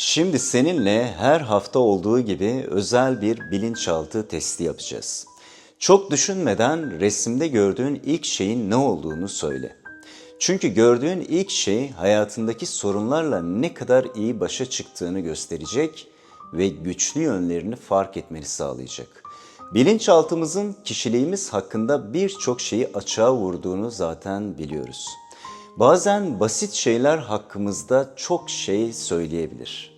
Şimdi seninle her hafta olduğu gibi özel bir bilinçaltı testi yapacağız. Çok düşünmeden resimde gördüğün ilk şeyin ne olduğunu söyle. Çünkü gördüğün ilk şey hayatındaki sorunlarla ne kadar iyi başa çıktığını gösterecek ve güçlü yönlerini fark etmeni sağlayacak. Bilinçaltımızın kişiliğimiz hakkında birçok şeyi açığa vurduğunu zaten biliyoruz. Bazen basit şeyler hakkımızda çok şey söyleyebilir.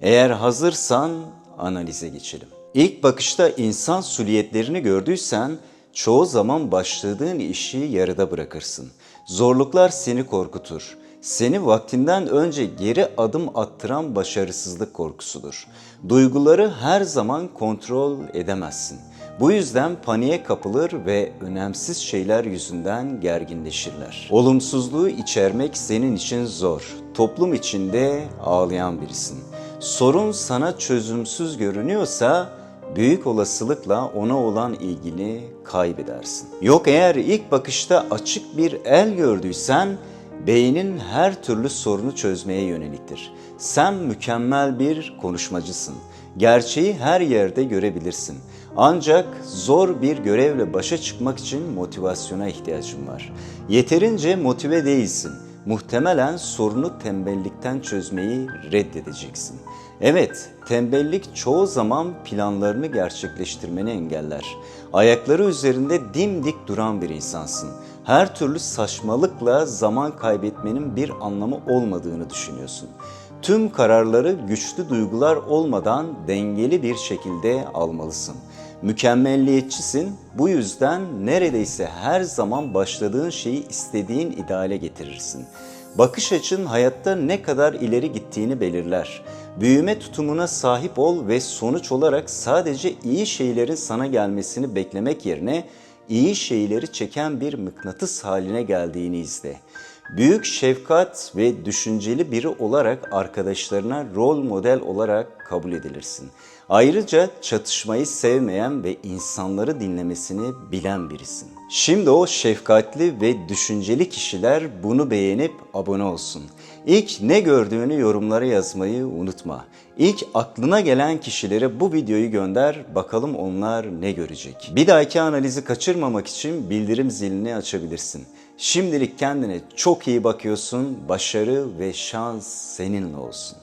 Eğer hazırsan analize geçelim. İlk bakışta insan suliyetlerini gördüysen çoğu zaman başladığın işi yarıda bırakırsın. Zorluklar seni korkutur. Seni vaktinden önce geri adım attıran başarısızlık korkusudur. Duyguları her zaman kontrol edemezsin. Bu yüzden paniğe kapılır ve önemsiz şeyler yüzünden gerginleşirler. Olumsuzluğu içermek senin için zor. Toplum içinde ağlayan birisin. Sorun sana çözümsüz görünüyorsa büyük olasılıkla ona olan ilgini kaybedersin. Yok eğer ilk bakışta açık bir el gördüysen beynin her türlü sorunu çözmeye yöneliktir. Sen mükemmel bir konuşmacısın. Gerçeği her yerde görebilirsin. Ancak zor bir görevle başa çıkmak için motivasyona ihtiyacın var. Yeterince motive değilsin. Muhtemelen sorunu tembellikten çözmeyi reddedeceksin. Evet, tembellik çoğu zaman planlarını gerçekleştirmeni engeller. Ayakları üzerinde dimdik duran bir insansın. Her türlü saçmalıkla zaman kaybetmenin bir anlamı olmadığını düşünüyorsun. Tüm kararları güçlü duygular olmadan dengeli bir şekilde almalısın. Mükemmelliyetçisin. Bu yüzden neredeyse her zaman başladığın şeyi istediğin ideale getirirsin. Bakış açın hayatta ne kadar ileri gittiğini belirler. Büyüme tutumuna sahip ol ve sonuç olarak sadece iyi şeylerin sana gelmesini beklemek yerine iyi şeyleri çeken bir mıknatıs haline geldiğini izle. Büyük şefkat ve düşünceli biri olarak arkadaşlarına rol model olarak kabul edilirsin. Ayrıca çatışmayı sevmeyen ve insanları dinlemesini bilen birisin. Şimdi o şefkatli ve düşünceli kişiler bunu beğenip abone olsun. İlk ne gördüğünü yorumlara yazmayı unutma. İlk aklına gelen kişilere bu videoyu gönder bakalım onlar ne görecek. Bir dahaki analizi kaçırmamak için bildirim zilini açabilirsin. Şimdilik kendine çok iyi bakıyorsun. Başarı ve şans seninle olsun.